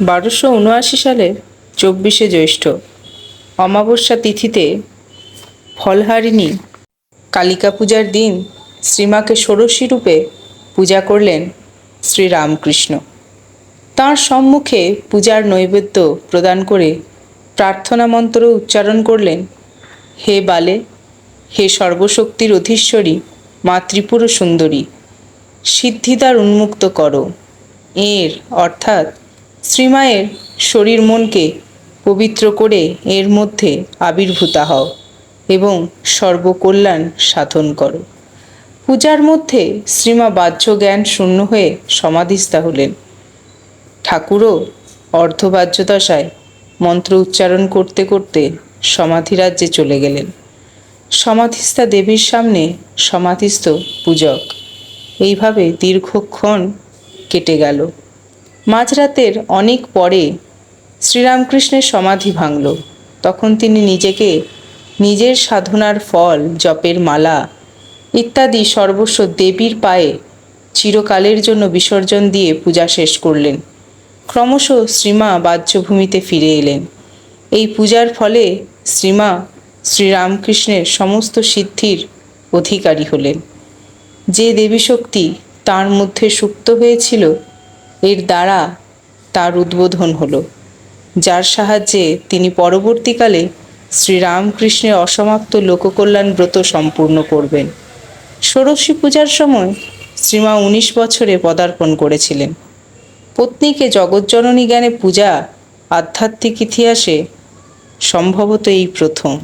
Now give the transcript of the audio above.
বারোশো উনআশি সালের চব্বিশে জ্যৈষ্ঠ অমাবস্যা তিথিতে ফলহারিণী কালিকা পূজার দিন শ্রীমাকে ষোড়শী রূপে পূজা করলেন শ্রীরামকৃষ্ণ। তাঁর সম্মুখে পূজার নৈবেদ্য প্রদান করে প্রার্থনা মন্ত্র উচ্চারণ করলেন, হে বালে, হে সর্বশক্তির অধীশ্বরী মা ত্রিপুর সুন্দরী সিদ্ধিদার উন্মুক্ত করো। এর অর্থাৎ শ্রীমায়ের শরীর মনকে পবিত্র করে এর মধ্যে আবির্ভূতা হও এবং সর্বকল্যাণ সাধন করো। পূজার মধ্যে শ্রীমা বাহ্য জ্ঞান শূন্য হয়ে সমাধিস্থা হলেন। ঠাকুরও অর্ধবাহ্য দশায় মন্ত্র উচ্চারণ করতে করতে সমাধিরাজ্যে চলে গেলেন। সমাধিস্থা দেবীর সামনে সমাধিস্থ পূজক। এইভাবে দীর্ঘক্ষণ কেটে গেল। মাঝরাতের অনেক পরে শ্রীরামকৃষ্ণের সমাধি ভাঙল। তখন তিনি নিজেকে নিজের সাধনার ফল, জপের মালা ইত্যাদি সর্বস্ব দেবীর পায়ে চিরকালের জন্য বিসর্জন দিয়ে পূজা শেষ করলেন। ক্রমশ শ্রীমা বাহ্যভূমিতে ফিরে এলেন। এই পূজার ফলে শ্রীমা শ্রীরামকৃষ্ণের সমস্ত সিদ্ধির অধিকারী হলেন। যে দেবী শক্তি তার মধ্যে সুপ্ত হয়েছিল এর দ্বারা তার উদ্বোধন হলো, যার সাহায্যে তিনি পরবর্তীকালে শ্রীরামকৃষ্ণের অসমাপ্ত লোককল্যাণ ব্রত সম্পূর্ণ করবেন। ষোড়শী পূজার সময় শ্রীমা উনিশ বছরে পদার্পণ করেছিলেন। পত্নীকে জগজ্জননী জ্ঞানে পূজা আধ্যাত্মিক ইতিহাসে সম্ভবত এই প্রথম।